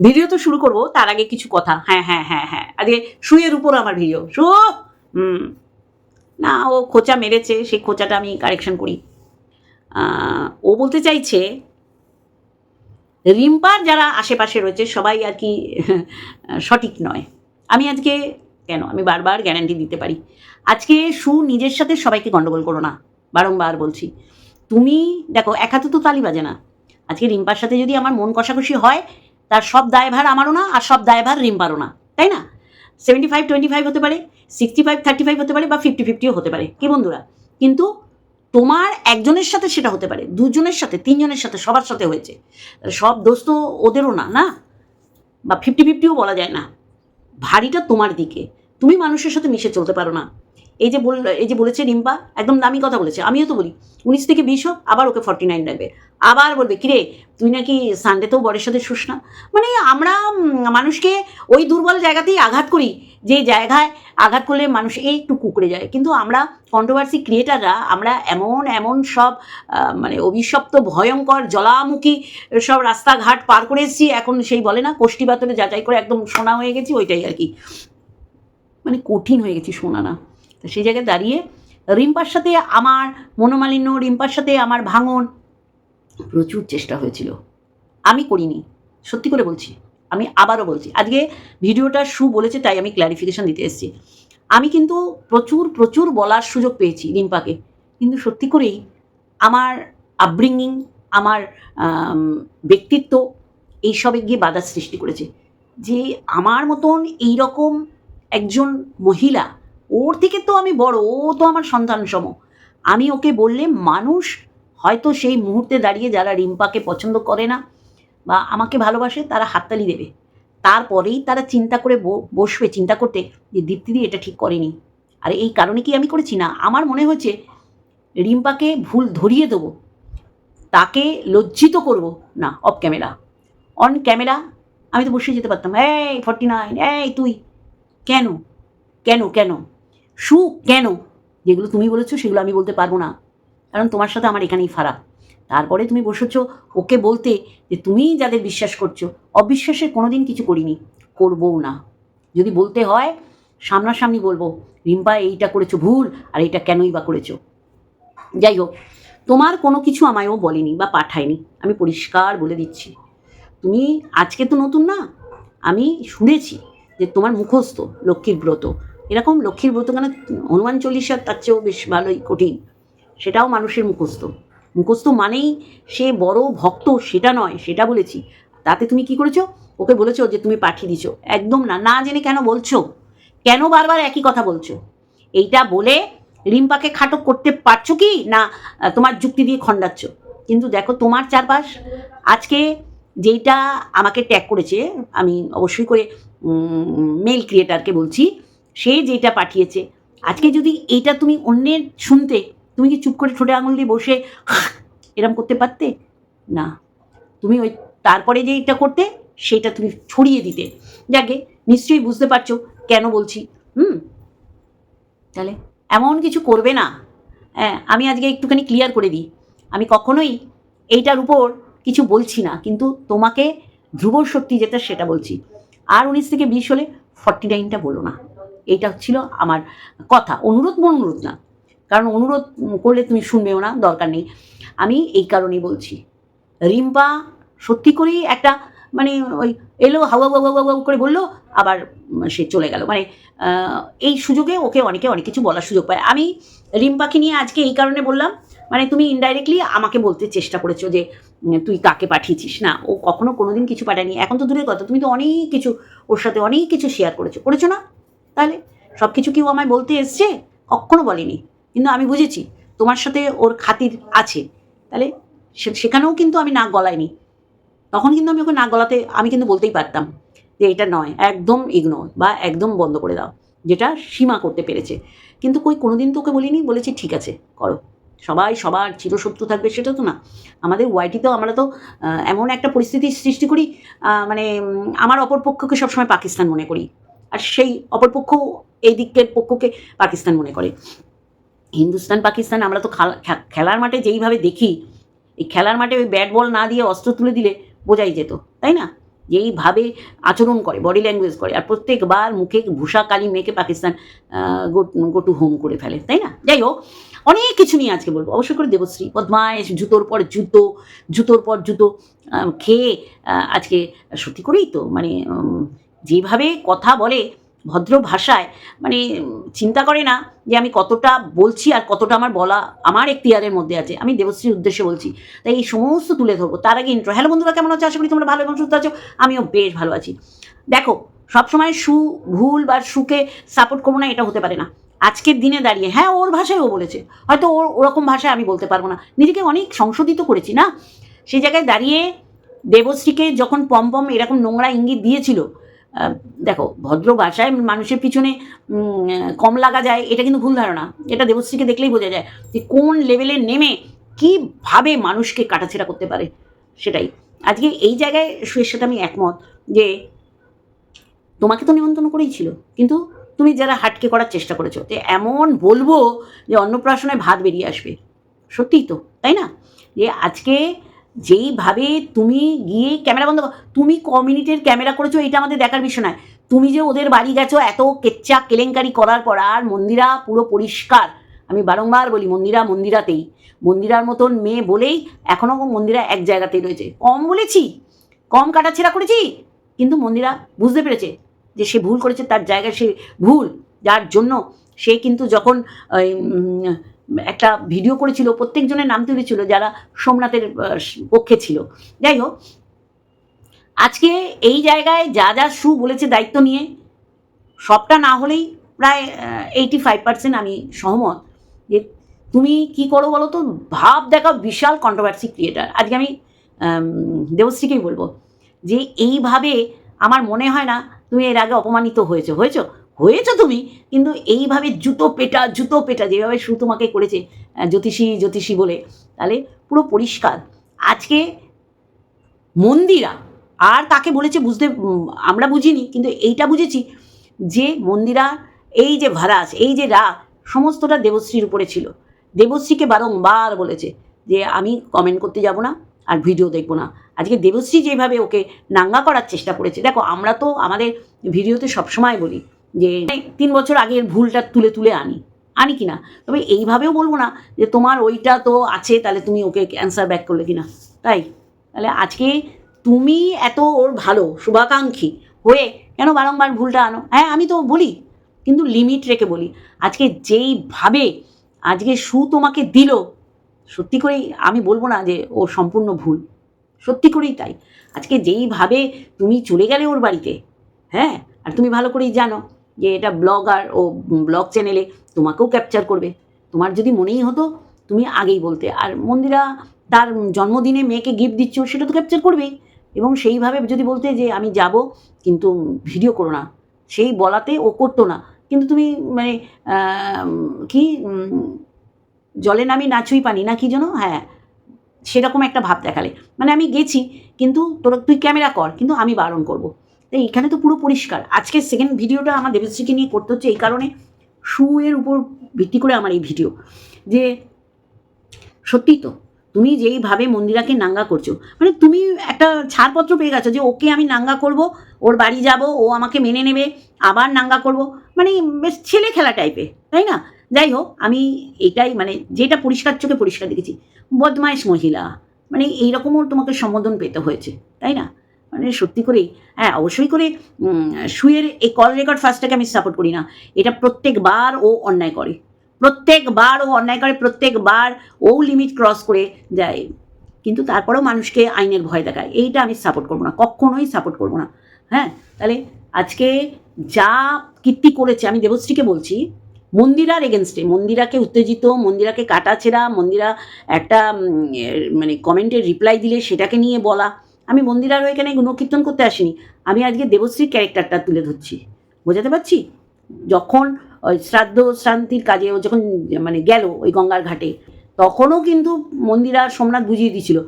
Video তো শুরু করব, তার আগে কিছু কথা। হ্যাঁ হ্যাঁ হ্যাঁ হ্যাঁ। আজকে শুয়ের উপর আমার ভিডিও। শু! হুম। না, ও খোঁচা মেরেছে, সেই খোঁচাটা আমি কারেকশন করি। ও বলতে চাইছে, রিম্পার যারা আশেপাশে রয়েছে, সবাই আর কি, সঠিক নয়। আমি আজকে, কেন? আমি বারবার গ্যারান্টি দিতে পারি। আজকে সু নিজের সাথে সবাইকে গন্ডগোল করো না। বারংবার বলছি। তুমি, দেখো, এক হাতে তো তালি বাজে না। আজকে রিম্পার সাথে যদি আমার মন কষাকষি হয় তার সব দায়ভার আমারও না, আর সব দায়ভার রিম্পারও না, তাই না? সেভেন্টি ফাইভ টোয়েন্টি ফাইভ হতে পারে সিক্সটি ফাইভ থার্টি ফাইভ হতে পারে, বা ফিফটি ফিফটিও হতে পারে, কি বন্ধুরা? কিন্তু তোমার একজনের সাথে সেটা হতে পারে, দুজনের সাথে, তিনজনের সাথে, সবার সাথে হয়েছে। সব দোষ তো ওদেরও না না? বা ফিফটি ফিফটিও বলা যায় না। ভারীটা তোমার দিকে। তুমি মানুষের সাথে মিশে চলতে পারো না। এই যে বল এই যে বলেছে রিম্পা, একদম দামি কথা বলেছে, আমিও তো বলি। উনিশ থেকে বিশ হোক, আবার ওকে ফর্টি নাইন লাগবে আবার বলবে, কিরে, তুই নাকি সানডেতেও বরের সাথে শুস না? মানে আমরা মানুষকে ওই দুর্বল জায়গাতেই আঘাত করি যে জায়গায় আঘাত করলে মানুষ একটু কুকড়ে যায়। কিন্তু আমরা কন্ট্রোভার্সি ক্রিয়েটাররা আমরা এমন এমন সব মানে অভিশপ্ত, ভয়ঙ্কর জলামুখী সব রাস্তাঘাট পার করে এসেছি, এখন সেই বলে না, কোষ্ঠী যাচাই করে একদম সোনা হয়ে গেছি, ওইটাই আর কি। মানে কঠিন হয়ে গেছি সোনা না। তো সেই জায়গায় দাঁড়িয়ে রিম্পার সাথে আমার মনোমালিন্য, রিম্পার সাথে আমার ভাঙন প্রচুর চেষ্টা হয়েছিল। আমি করিনি, সত্যি করে বলছি। আমি আবারও বলছি, আজকে ভিডিওটা শু বলেছে, তাই আমি ক্ল্যারিফিকেশন দিতে এসেছি। আমি কিন্তু প্রচুর প্রচুর বলার সুযোগ পেয়েছি রিম্পাকে, কিন্তু সত্যি করেই আমার আপব্রিঙ্গিং আমার ব্যক্তিত্ব এইসবে গিয়ে বাধা সৃষ্টি করেছে। যে আমার মতন এই রকম একজন মহিলা ওর থেকে তো আমি বড়, ও তো আমার সন্তান সম। আমি ওকে বললে মানুষ হয়তো সেই মুহূর্তে দাঁড়িয়ে যারা রিম্পাকে পছন্দ করে না বা আমাকে ভালোবাসে, তারা হাততালি দেবে। তারপরেই তারা চিন্তা করে বসবে, চিন্তা করতে যে দীপ্তিদি এটা ঠিক করেনি। আর এই কারণে কি আমি করেছি না? আমার মনে হচ্ছে রিম্পাকে ভুল ধরিয়ে দেবো। তাকে লজ্জিত করব। না অফ ক্যামেরা অন ক্যামেরা আমি তো বসে যেতে পারতাম। এই ফর্টি নাইন এই, তুই। কেন? কেন কেন? সু কেন? যেগুলো তুমি বলেছ সেগুলো আমি বলতে পারব না। কারণ তোমার সাথে আমার এখানেই ফারাক। তারপরে তুমি বসেছো ওকে বলতে যে তুমি যাদের বিশ্বাস করছ, অবিশ্বাসের কোনোদিন কিছু করিনি। করবও না। যদি বলতে হয়, সামনাসামনি বলব, রিম্পা, এইটা করেছ ভুল আর এইটা কেনই বা করেছ? যাই হোক, তোমার কোনো কিছু আমায়ও বলেনি বা পাঠায়নি। আমি পরিষ্কার বলে দিচ্ছি। তুমি আজকে তো নতুন না। আমি শুনেছি যে তোমার মুখস্থ, লক্ষ্মীর ব্রত। এরকম লক্ষ্মীর ব্রত কেন হনুমান চল্লিশার তার চেয়েও বেশ ভালোই কঠিন। সেটাও মানুষের মুখস্থ। মুখস্থ মানেই সে বড় ভক্ত, সেটা নয়, সেটা বলেছি। তাতে তুমি কি করেছ? ওকে বলেছ যে তুমি পাঠিয়ে দিছো। একদম না না জেনে কেন বলছো? কেন বারবার একই কথা বলছো? এইটা বলে রিম্পাকে খাটো করতে পারছ কি? না তোমার যুক্তি দিয়ে খণ্ডাচ্ছ? কিন্তু দেখো, তোমার চারপাশ আজকে যেইটা আমাকে ট্যাগ করেছে, আমি অবশ্যই করে মেল ক্রিয়েটারকে বলছি সে যেটা পাঠিয়েছে। আজকে যদি এইটা তুমি অন্যের শুনতে, তুমি কি চুপ করে ঠোঁটে আঙুল দিয়ে বসে এরম করতে পারতে? না। তুমি ওই তারপরে যে এটা করতে, সেটা তুমি ছড়িয়ে দিতে। যাকে নিশ্চয়ই বুঝতে পারছ কেন বলছি। হুম? তাহলে এমন কিছু করবে না। হ্যাঁ আমি আজকে একটুখানি ক্লিয়ার করে দিই। আমি কখনোই এইটার উপর কিছু বলছি না, কিন্তু তোমাকে ধ্রুব সত্যি যেটা সেটা বলছি। আর উনিশ থেকে বিশ হলে ফর্টি নাইনটা বলো না। এইটা ছিল আমার কথা। অনুরোধ অনুরোধ না। কারণ অনুরোধ করলে তুমি শুনবেও না, দরকার নেই। আমি এই কারণেই বলছি। রিম্পা সত্যি করেই একটা মানে ওই এলো হাওয়া হাওয়া হাওয়া করে বলল, আবার সে চলে গেল। মানে এই সুযোগে ওকে অনেকে অনেক কিছু বলার সুযোগ পায়। আমি রিম্পাকে নিয়ে আজকে এই কারণে বললাম মানে তুমি ইনডাইরেক্টলি আমাকে বলতে চেষ্টা করেছ যে তুই কাকে পাঠিয়েছিস? না, ও কখনো কোনো দিন কিছু পাঠায়নি। এখন তো দূরের কথা, তুমি তো অনেক কিছু ওর সাথে অনেক কিছু শেয়ার করেছ। করেছ না? তাহলে সব কিছু কি ও আমায় বলতে এসছে? কখনো বলেনি। কিন্তু আমি বুঝেছি, তোমার সাথে ওর খাতির আছে। তাহলে সেখানেও কিন্তু আমি নাক গলাইনি। তখন কিন্তু আমি ওকে নাক গলাতে, আমি কিন্তু বলতেই পারতাম যে এটা নয়, একদম ইগনোর বা একদম বন্ধ করে দাও, যেটা সীমা করতে পেরেছে। কিন্তু কই, কোনোদিন তো ওকে বলিনি, বলেছি ঠিক আছে, করো। সবাই, সবার চিরশত্রু থাকবে সেটা তো না। আমাদের ওয়াইটিতেও আমরা তো এমন একটা পরিস্থিতির সৃষ্টি করি মানে আমার অপরপক্ষকে সবসময় পাকিস্তান মনে করি। আর সেই অপরপক্ষ এই দিকের পক্ষকে পাকিস্তান মনে করে। হিন্দুস্তান, পাকিস্তান আমরা তো খালা- খেলার মাঠে যেইভাবে দেখি, এই খেলার মাঠে ওই ব্যাট বল না দিয়ে অস্ত্র তুলে দিলে বোঝাই যেত, তাই না? যেইভাবে আচরণ করে বডি ল্যাঙ্গুয়েজ করে, আর প্রত্যেকবার মুখে ভূষা কালি মেখে পাকিস্তান গো টু হোম করে ফেলে, তাই না? যাই হোক, অনেক কিছু নিয়ে আজকে বলব। অবশ্যই করে দেবশ্রী, বদমায়েশ, জুতোর পর জুতো, জুতোর পর জুতো খেয়ে আজকে সত্যি করেই তো মানে যেভাবে কথা বলে ভদ্র ভাষায় মানে চিন্তা করে না যে আমি কতটা বলছি আর কতটা আমার বলা, আমার এখতিয়ারের মধ্যে আছে। আমি দেবশ্রীর উদ্দেশ্যে বলছি। তাই এই সমস্ত তুলে ধরবো। তার আগে ইন্ট্রো হ্যালো বন্ধুরা, কেমন আছো? আশা করি তোমরা ভালো এবং সুস্থ আছো। আমিও বেশ ভালো আছি। দেখো, সবসময় সু, ভুল বা সুকে সাপোর্ট করব না, এটা হতে পারে না। আজকের দিনে দাঁড়িয়ে হ্যাঁ ওর ভাষায় ও বলেছে। হয়তো ওর ওরকম ভাষায় আমি বলতে পারব না। নিজেকে অনেক সংশোধিত করেছি না? সেই জায়গায় দাঁড়িয়ে দেবশ্রীকে যখন পম পম এরকম নোংরা ইঙ্গিত দিয়েছিল দেখো, ভদ্র ভাষায় মানুষের পিছনে কম লাগা যায়, এটা কিন্তু ভুল ধারণা। এটা দেবশ্রীকে দেখলেই বোঝা যায় যে কোন লেভেলে নেমে কীভাবে মানুষকে কাটাছেড়া করতে পারে সেটাই। আজকে এই জায়গায় সুয়ের সাথে আমি একমত যে তোমাকে তো নিমন্ত্রণ করেই ছিল, কিন্তু তুমি যারা হাটকে করার চেষ্টা করেছ যে এমন বলব যে অন্নপ্রাশনায় ভাত বেরিয়ে আসবে। সত্যিই তো, তাই না? যে আজকে যেইভাবে তুমি গিয়ে ক্যামেরা বন্ধ তুমি ক মিনিটের ক্যামেরা করেছ, এটা আমাদের দেখার বিষয় নয়। তুমি যে ওদের বাড়ি গেছো, এত কেচ্চা কেলেঙ্কারি করার পর আর মন্দিরা পুরো পরিষ্কার। আমি বারংবার বলি, মন্দিরা মন্দিরাতেই। মন্দিরার মতন মেয়ে বলেই এখনও মন্দিরা এক জায়গাতেই রয়েছে। কম বলেছি, কম কাটাছেড়া করেছি, কিন্তু মন্দিরা বুঝতে পেরেছে যে সে ভুল করেছে, তার জায়গায় সে ভুল। যার জন্য সে কিন্তু যখন একটা ভিডিও করেছিল, প্রত্যেকজনের নাম তুলেছিল যারা সোমনাথের পক্ষে ছিল। যাই হোক, আজকে এই জায়গায় যা যা সু বলেছে দায়িত্ব নিয়ে, সবটা না হলেই প্রায় এইটি ফাইভ পার্সেন্ট আমি সহমত যে তুমি কি করো বলো তো? ভাব দেখা বিশাল কন্ট্রোভার্সি ক্রিয়েটার আজকে আমি দেবশ্রীকেই বলব যে এইভাবে আমার মনে হয় না তুমি এর আগে অপমানিত হয়েছো। হয়েছো? হয়েছো তুমি, কিন্তু এইভাবে জুতো পেটা জুতো পেটা যেভাবে সু তোমাকে করেছে জ্যোতিষী জ্যোতিষী বলে, তাহলে পুরো পরিষ্কার। আজকে মন্দিরা, আর তাকে বলেছে বুঝতে আমরা বুঝিনি, কিন্তু এইটা বুঝেছি যে মন্দিরা, এই যে ভারাস, এই যে রা, সমস্তটা দেবশ্রীর উপরে ছিল। দেবশ্রীকে বারংবার বলেছে যে আমি কমেন্ট করতে যাব না আর ভিডিও দেখব না। আজকে দেবশ্রী যেভাবে ওকে নাঙ্গা করার চেষ্টা করেছে, দেখো আমরা তো আমাদের ভিডিওতে সবসময় বলি যে তিন বছর আগের ভুলটা তুলে তুলে আনি। আনি কি না তবে এইভাবেও বলব না যে, তোমার ওইটা তো আছে, তাহলে তুমি ওকে অ্যান্সার ব্যাক করলে কি না তাই? তাহলে আজকে তুমি এত ওর ভালো, শুভাকাঙ্ক্ষী হয়ে কেন বারংবার ভুলটা আনো? হ্যাঁ আমি তো বলি, কিন্তু লিমিট রেখে বলি। আজকে যেইভাবে, আজকে সু তোমাকে দিল, সত্যি করেই আমি বলব না যে, ও সম্পূর্ণ ভুল। সত্যি করেই তাই। আজকে যেইভাবে তুমি চলে গেলে ওর বাড়িতে হ্যাঁ? আর তুমি ভালো করেই জানো যে এটা ব্লগার ও ব্লগ চ্যানেলে তোমাকেও ক্যাপচার করবে। তোমার যদি মনেই হতো, তুমি আগেই বলতে। আর মন্দিরা তার জন্মদিনে মেয়েকে গিফট দিচ্ছ, সেটা তো ক্যাপচার করবেই। এবং সেইভাবে যদি বলতে যে আমি যাব, কিন্তু ভিডিও করো না। সেই বলাতে ও করতো না। কিন্তু তুমি মানে কি জলে নামি নাচুই পানি না কি যেন? হ্যাঁ সেরকম একটা ভাব দেখালে। মানে আমি গেছি, কিন্তু তোরা, তুই ক্যামেরা কর, কিন্তু আমি বারণ করব। তাই এখানে তো পুরো পরিষ্কার। আজকে সেকেন্ড ভিডিওটা আমার দেবশ্রীকে নিয়ে করতে হচ্ছে এই কারণে শুয়ের উপর ভিত্তি করে আমার এই ভিডিও যে সত্যিই তো, তুমি যেইভাবে মন্দিরাকে নাঙ্গা করছ মানে তুমি একটা ছাড়পত্র পেয়ে গেছো যে ওকে আমি নাঙ্গা করব, ওর বাড়ি যাব, ও আমাকে মেনে নেবে, আবার নাঙ্গা করব মানে বেশ ছেলে খেলা টাইপে তাই না? যাই হোক, আমি এটাই মানে যেটা পরিষ্কার চোখে পরিষ্কার দেখেছি, বদমাইশ মহিলা মানে এইরকমও তোমাকে সম্বোধন পেতে হয়েছে, তাই না? মানে সত্যি করেই হ্যাঁ অবশ্যই করে সুয়ের এই কল রেকর্ড ফার্স্টটাকে আমি সাপোর্ট করি না। এটা প্রত্যেকবার ও অন্যায় করে। প্রত্যেকবার ও অন্যায় করে, প্রত্যেকবার ও লিমিট ক্রস করে যায় কিন্তু তারপরেও মানুষকে আইনের ভয় দেখায়। এইটা আমি সাপোর্ট করব না, কখনোই সাপোর্ট করব না। হ্যাঁ তাহলে আজকে যা কীর্তি করেছে, আমি দেবশ্রীকে বলছি মন্দিরার এগেনস্টে মন্দিরাকে উত্তেজিত, মন্দিরাকে কাটাছেড়া মন্দিরা একটা মানে কমেন্টের রিপ্লাই দিলে সেটাকে নিয়ে বলা। আমি মন্দিরার এখানে গুণকীর্তন করতে আসিনি। আমি আজকে দেবশ্রীর ক্যারেক্টারটা তুলে ধরছি। বোঝাতে পারছি? যখন ওই শ্রাদ্ধ শ্রান্তির কাজে ও যখন মানে গেল ওই গঙ্গার ঘাটে, তখনও কিন্তু মন্দিরা সোমনাথ বুঝিয়ে দিয়েছিল।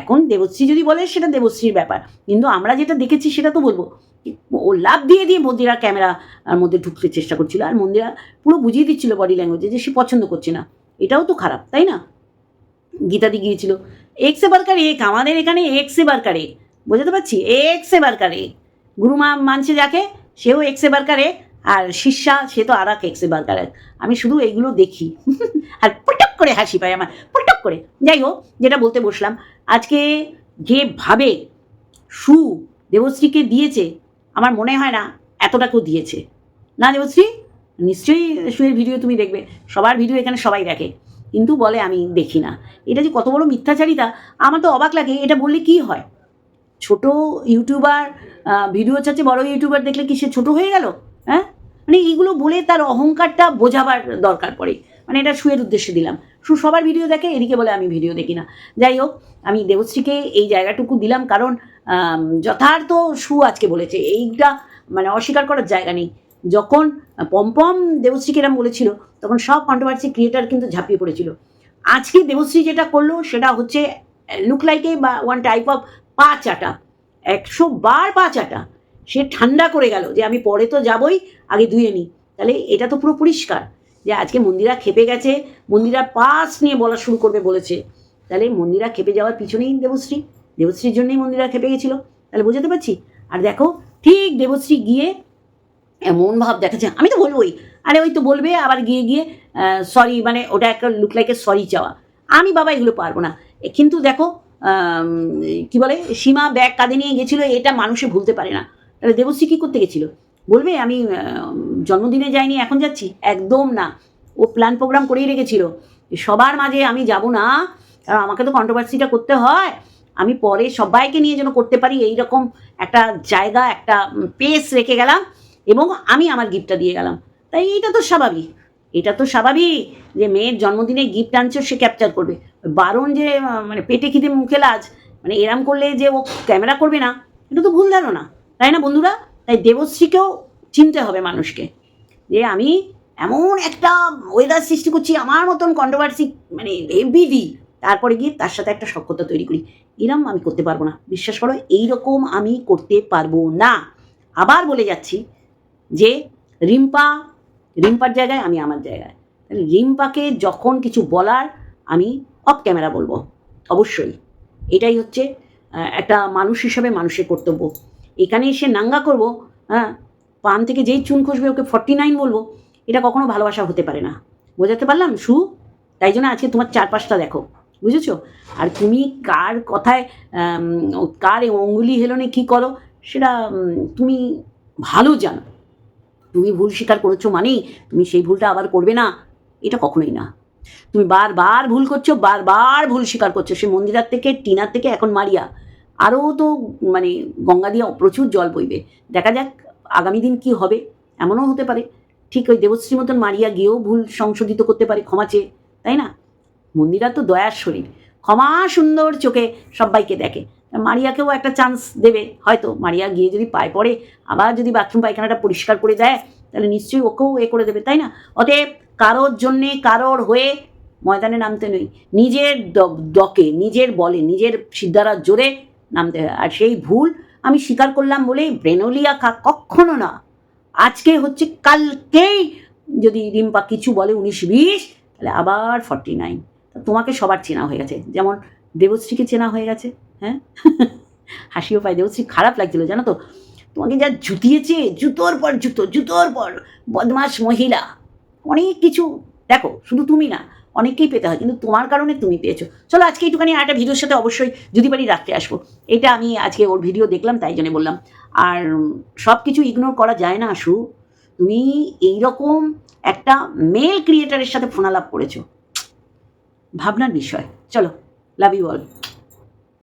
এখন দেবশ্রী যদি বলে, সেটা দেবশ্রীর ব্যাপার। কিন্তু আমরা যেটা দেখেছি, সেটা তো বলব। ও লাভ দিয়ে দিয়ে মন্দিরা ক্যামেরা আর মধ্যে ঢুকতে চেষ্টা করছিল আর মন্দিরা পুরো বুঝিয়ে দিচ্ছিল বডি ল্যাঙ্গুয়েজে যে সে পছন্দ করছে না। এটাও তো খারাপ, তাই না? গীতাদি গিয়েছিল। এক্স এ বারকার এক আমাদের এখানে এক্স এ বারকার এক বোঝাতে পারছি? এক্স এবার কারে। গুরুমা মানছে যাকে, সেও এক্স এবার কারে, আর শিষ্যা, সে তো আর এক এক্স এবার কারে। আমি শুধু এইগুলো দেখি। আর পটক করে হাসি পাই আমার। পটক করে। যাই হোক, যেটা বলতে বসলাম, আজকে যেভাবে সু দেবশ্রীকে দিয়েছে, আমার মনে হয় না এতটা কেউ দিয়েছে। না দেবশ্রী? নিশ্চয়ই শুয়ের ভিডিও তুমি দেখবে। সবার ভিডিও এখানে সবাই দেখে। কিন্তু বলে আমি দেখি না। এটা যে কত বড় মিথ্যাচারিতা, আমার তো অবাক লাগে এটা বললে কি হয়? ছোট ইউটিউবার ভিডিও চাচ্ছে বড় ইউটিউবার দেখলে কি সে ছোট হয়ে গেল? হ্যাঁ? মানে এইগুলো বলে তার অহংকারটা বোঝাবার দরকার পড়ে। মানে এটা শুয়ের উদ্দেশ্যে দিলাম। শু সবার ভিডিও দেখে, এদিকে বলে আমি ভিডিও দেখি না। যাই হোক, আমি দেবশ্রীকে এই জায়গাটুকু দিলাম, কারণ যথার্থ সু আজকে বলেছে। এইটা মানে অস্বীকার করার জায়গা নেই। যখন পম্পম দেবশ্রীকে এরম বলেছিল, তখন সব কন্ট্রোভার্সি ক্রিয়েটার কিন্তু ঝাঁপিয়ে পড়েছিল। আজকে দেবশ্রী যেটা করল, সেটা হচ্ছে লুক লাইকে বা ওয়ান টাইপ অফ পা চাটা, একশো বার পা চাটা, সে ঠান্ডা করে গেল যে আমি পরে তো যাবই, আগে ধুয়ে নিই। তাহলে এটা তো পুরো পরিষ্কার যে আজকে মন্দিরা খেপে গেছে, মন্দিরা পাস নিয়ে বলা শুরু করবে বলেছে। তাহলে মন্দিরা খেপে যাওয়ার পিছনেই দেবশ্রী, দেবশ্রীর জন্যই মন্দিরা খেপে গেছিল। তাহলে বোঝাতে পারছি? আর দেখো, ঠিক দেবশ্রী গিয়ে এমন ভাব দেখাচ্ছে, আমি তো বলবোই। আরে ওই তো বলবে, আবার গিয়ে গিয়ে সরি মানে ওটা একটা লুক লাইকে সরি চাওয়া। আমি বাবা এগুলো পারব না। কিন্তু দেখো কি বলে, সীমা ব্যাগ কাঁধে নিয়ে গেছিল, এটা মানুষে ভুলতে পারে না। তাহলে দেবশ্রী কী করতে গেছিল? বলবে, আমি জন্মদিনে যাইনি, এখন যাচ্ছি? একদম না। ও প্ল্যান প্রোগ্রাম করেই রেখেছিল। সবার মাঝে আমি যাব না। কারণ আমাকে তো কন্ট্রোভার্সিটা করতে হয়। আমি পরে সবাইকে নিয়ে যেন করতে পারি এই রকম একটা জায়গা, একটা পেস রেখে গেলাম। এবং আমি আমার গিফটটা দিয়ে গেলাম। তাই এটা তো স্বাভাবিক। এটা তো স্বাভাবিক যে মেয়ের জন্মদিনে গিফট আনছো, সে ক্যাপচার করবে। বারণ যে মানে পেটে খিদে, মুখে লাজ মানে এরম করলে যে ও ক্যামেরা করবে না, এটা তো ভুল ধারণা। তাই না বন্ধুরা? তাই দেবশ্রীকেও চিনতে হবে মানুষকে যে আমি এমন একটা ওয়েদার সৃষ্টি করছি, আমার মতন কন্ট্রোভার্সি মানে দিই তারপরে গিয়ে তার সাথে একটা সক্ষতা তৈরি করি। এরম আমি করতে পারব না। বিশ্বাস করো, এইরকম আমি করতে পারব না। আবার বলে যাচ্ছি যে রিম্পা, রিম্পার জায়গায় আমি আমার জায়গায়। তাহলে রিম্পাকে যখন কিছু বলার আমি অফ ক্যামেরা বলব, অবশ্যই। এটাই হচ্ছে একটা মানুষ হিসাবে মানুষের কর্তব্য। এখানে এসে নাঙ্গা করব হ্যাঁ পান থেকে যেই চুন খসবে ওকে ফর্টি নাইন বলব, এটা কখনো ভালোবাসা হতে পারে না। বোঝাতে পারলাম, সু? তাই জন্য আজকে তোমার চারপাশটা দেখো। বুঝেছ? আর তুমি কার কথায় কার অঙ্গুলি হেলনে কী করো, সেটা তুমি ভালো জানো। তুমি ভুল স্বীকার করেছ মানেই তুমি সেই ভুলটা আবার করবে না। এটা কখনোই না। তুমি বারবার ভুল করছ, বারবার ভুল স্বীকার করছ। সে মন্দিরার থেকে, টিনার থেকে, এখন মারিয়া। আরও তো মানে গঙ্গা দিয়ে প্রচুর জল বইবে। দেখা যাক আগামী দিন কি হবে। এমনও হতে পারে। ঠিক ওই দেবশ্রী মতন মারিয়া গিয়েও ভুল সংশোধিত করতে পারে ক্ষমা চেয়ে, তাই না? মন্দিরা তো দয়ার শরীর। ক্ষমা সুন্দর চোখে সবাইকে দেখে। মারিয়াকেও একটা চান্স দেবে। হয়তো মারিয়া গিয়ে যদি পায়ে পড়ে, আবার যদি বাথরুম পায়খানাটা পরিষ্কার করে দেয়, তাহলে নিশ্চয়ই ওকেও এ করে দেবে, তাই না? অতএব কারোর জন্যে কারোর হয়ে ময়দানে নামতে নেই। নিজের দকে, নিজের বলে, নিজের সিদ্ধারার জোরে নামতে হয়। আর সেই ভুল আমি স্বীকার করলাম বলেই ব্রেনোলিয়া খা কখনো না। আজকে হচ্ছে কালকেই যদি রিম্পা কিছু বলে উনিশ বিশ, তাহলে আবার ফর্টি নাইন তোমাকে সবার চেনা হয়ে গেছে। যেমন দেবশ্রীকে চেনা হয়ে গেছে। হ্যাঁ? হাসিও পায়, দেবশ্রী খারাপ লাগছিল, জানো তো? তোমাকে যা জুতিয়েছে, জুতোর পর জুতো, জুতোর পর বদমাস মহিলা। অনেক কিছু, দেখো, শুধু তুমি না, অনেককেই পেতে হয়, কিন্তু তোমার কারণে তুমি পেয়েছ। চলো, আজকে একটুখানি আর একটা ভিডিওর সাথে অবশ্যই যদি পারি রাত্রে আসব। এটা আমি আজকে ওর ভিডিও দেখলাম, তাই জন্য বললাম। আর সব কিছু ইগনোর করা যায় না, আশু। তুমি এইরকম একটা মেল ক্রিয়েটারের সাথে ফোনালাপ করেছ। ভাবনার বিষয়। চলো লাভ ইউ অল